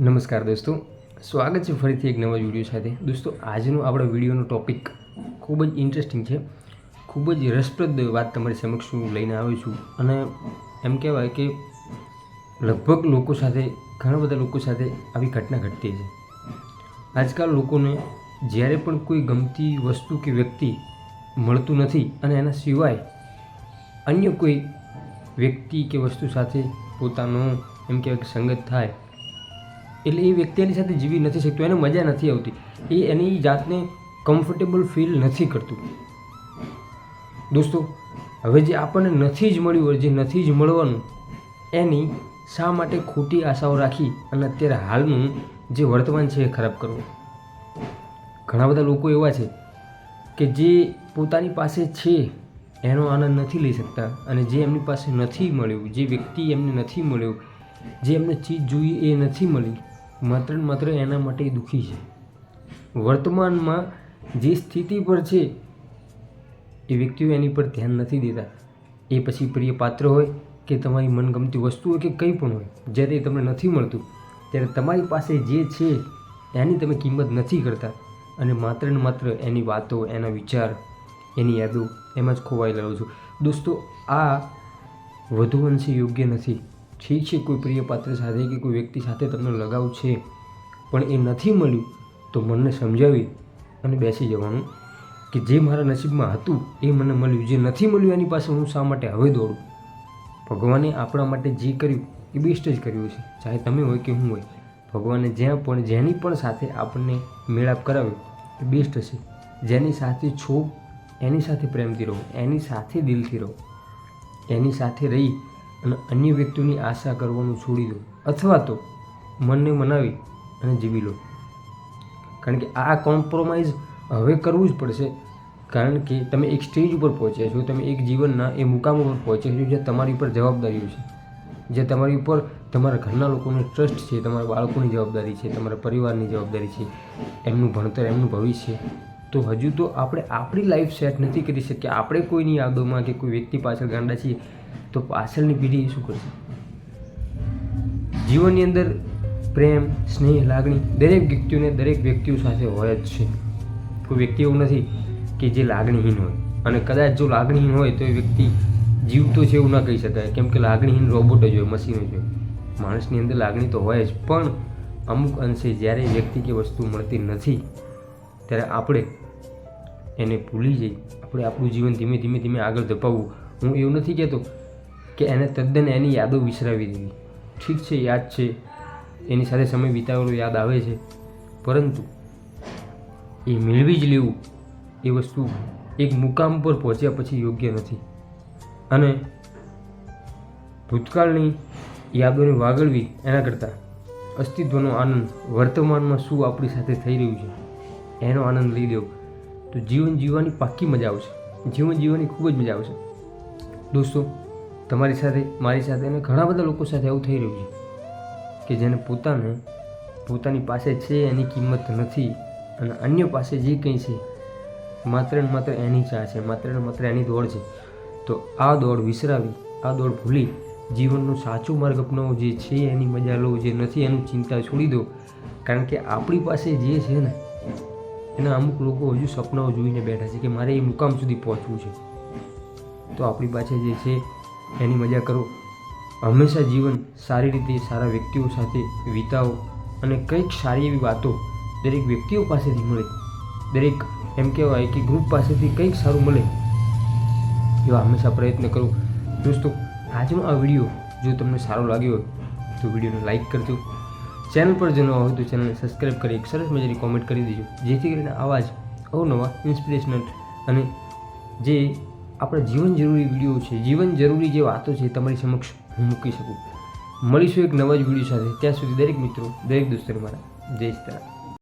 નમસ્કાર દોસ્તો. સ્વાગત છે ફરીથી એક નવા વીડિયો સાથે. દોસ્તો, આજનો આપણો વિડીયોનો ટોપિક ખૂબ જ ઇન્ટરેસ્ટિંગ છે. ખૂબ જ રસપ્રદ વાત તમારી સમક્ષ હું લઈને આવ્યો છું. અને એમ કહેવાય કે લગભગ લોકો સાથે, ઘણા બધા લોકો સાથે આવી ઘટના ઘટતી છે. આજકાલ લોકોને જ્યારે પણ કોઈ ગમતી વસ્તુ કે વ્યક્તિ મળતું નથી અને એના સિવાય અન્ય કોઈ વ્યક્તિ કે વસ્તુ સાથે પોતાનો, એમ કહેવાય કે સંગત થાય એટલે એ વ્યક્તિ એની સાથે જીવી નથી શકતો, એને મજા નથી આવતી. એ એની જાતને કમ્ફર્ટેબલ ફીલ નથી કરતું. દોસ્તો, હવે જે આપણને નથી જ મળ્યું હોય જે નથી જ મળવાનું, એની શા માટે ખોટી આશાઓ રાખી અને અત્યારે હાલનું જે વર્તમાન છે એ ખરાબ કરવું? ઘણા બધા લોકો એવા છે કે જે પોતાની પાસે છે, એનો આનંદ નથી લઈ શકતા અને જે એમની પાસે નથી મળ્યું, જે વ્યક્તિ એમને નથી મળ્યો, જે એમને ચીજ જોઈએ એ નથી મળી માત્ર ને માત્ર એના માટે દુઃખી છે. વર્તમાનમાં જે સ્થિતિ પર છે, એ વ્યક્તિઓ એની પર ધ્યાન નથી દેતા. એ પછી પ્રિય પાત્ર હોય કે તમારી મનગમતી વસ્તુ હોય કે કંઈ પણ હોય, જ્યારે એ તમને નથી મળતું, ત્યારે તમારી પાસે જે છે, એની તમે કિંમત નથી કરતા. અને માત્ર ને માત્ર એની વાતો, એના વિચાર, એની યાદો, એમાં જ ખોવાયેલા રહો છો. દોસ્તો, આ વધુ અંશે યોગ્ય નથી. ઠીક છે, કોઈ પ્રિય પાત્ર સાથે કે કોઈ વ્યક્તિ સાથે તમને લગાવ છે, પણ એ નથી મળ્યું, તો મનને સમજાવી અને બેસી જવાનું. કે જે મારા નસીબમાં હતું, એ મને મળ્યું. જે નથી મળ્યું, એની પાસે હું શા માટે હવે દોડું? ભગવાને આપણા માટે જે કર્યું, એ બેસ્ટ જ કર્યું છે. ચાહે તમે હોય કે હું હોય, ભગવાને જ્યાં પણ, જેની પણ સાથે આપણને મેળાપ કરાવ્યો, એ બેસ્ટ હશે જેની સાથે છો, એની સાથે પ્રેમથી રહો. એની સાથે દિલથી રહો. એની સાથે રહી અને અન્ય વ્યક્તિઓની આશા કરવાનું છોડી દો અથવા તો મનને મનાવી અને જીવી લો. કારણ કે આ કોમ્પ્રોમાઇઝ હવે કરવું જ પડશે. કારણ કે તમે એક સ્ટેજ ઉપર પહોંચ્યા છો, તમે એક જીવનના એ મુકામ ઉપર પહોંચ્યા છો જે તમારી ઉપર જવાબદારીઓ છે. જે તમારી ઉપર તમારા ઘરના લોકોનો ટ્રસ્ટ છે, તમારા બાળકોની જવાબદારી છે, તમારા પરિવારની જવાબદારી છે, એમનું ભણતર, એમનું ભવિષ્ય તો હજુ તો આપણે આપણી લાઈફ સેટ નથી કરી શકીએ. આપણે કોઈની યાદોમાં કે કોઈ વ્યક્તિ પાછળ ગાંડા છીએ તો પાછળની પેઢી શું કરશે? જીવનની અંદર પ્રેમ, સ્નેહ, લાગણી દરેક વ્યક્તિઓને દરેક વ્યક્તિઓ સાથે હોય જ છે. કોઈ વ્યક્તિ એવું નથી કે જે લાગણીહીન હોય. અને કદાચ જો લાગણીહીન હોય તો એ વ્યક્તિ જીવતો છે એવું ના કહી શકાય. કેમ કે લાગણીહીન રોબોટ જ હોય મશીન જ હોય. માણસની અંદર લાગણી તો હોય જ, પણ અમુક અંશે જ્યારે વ્યક્તિ કે વસ્તુ મળતી નથી, ત્યારે આપણે એને ભૂલી જઈ, આપણે આપણું જીવન ધીમે ધીમે ધીમે આગળ ધપાવવું હું એવું નથી કહેતો કે એને તદ્દન એની યાદો વિસરાવી દેવી ઠીક છે, યાદ છે. એની સાથે સમય વિતાવેલો યાદ આવે છે. પરંતુ એ મેળવી જ લેવું એ વસ્તુ એક મુકામ પર પહોંચ્યા પછી યોગ્ય નથી. અને ભૂતકાળની યાદોને વાગળવી એના કરતાં અસ્તિત્વનો આનંદ વર્તમાનમાં શું આપણી સાથે થઈ રહ્યું છે, એનો આનંદ લઈ લેવો તો જીવન જીવવાની પાક્કી મજા આવશે. જીવન જીવવાની ખૂબ જ મજા આવશે. દોસ્તો, તમારી સાથે, મારી સાથે અને ઘણા બધા લોકો સાથે એવું થઈ રહ્યું છે કે જેને પોતાને, પોતાની પાસે છે એની કિંમત નથી અને અન્ય પાસે જે કંઈ છે, માત્ર ને માત્ર એની ચા છે, માત્ર ને માત્ર એની દોડ છે. તો આ દોડ વિસરાવી, આ દોડ ભૂલી, જીવનનો સાચો માર્ગ અપનાવો જે છે એની મજા લો, જે નથી એનું ચિંતા છોડી દો. કારણ કે આપણી પાસે જે છે ને, એના અમુક લોકો હજુ સપનાઓ જોઈને બેઠા છે કે મારે એ મુકામ સુધી પહોંચવું છે. તો આપણી પાસે જે છે, એની મજા કરો. હંમેશા જીવન સારી રીતે, સારા વ્યક્તિઓ સાથે વિતાવો અને કંઈક સારી એવી વાતો દરેક વ્યક્તિઓ પાસેથી મળે. દરેક એમ કહેવાય કે ગ્રુપ પાસેથી કંઈક સારું મળે એવા હંમેશા પ્રયત્ન કરો. દોસ્તો, આજનો આ વીડિયો જો તમને સારો લાગ્યો હોય, તો વિડીયોને લાઈક કરજો. ચેનલ પર જો નવા હોય તો ચેનલને સબસ્ક્રાઈબ કરી એક સરસ મજાની કોમેન્ટ કરી દેજો. જેથી કરીને આવા જ અવનવા ઇન્સ્પિરેશનલ અને જે આપણા જીવન જરૂરી વીડિયો છે, જીવન જરૂરી જે વાતો છે તમારી સમક્ષ હું મૂકી શકું. મળીશું એક નવા જ વીડિયો સાથે. ત્યાં સુધી દરેક મિત્રો, દરેક દોસ્તોને મારા જય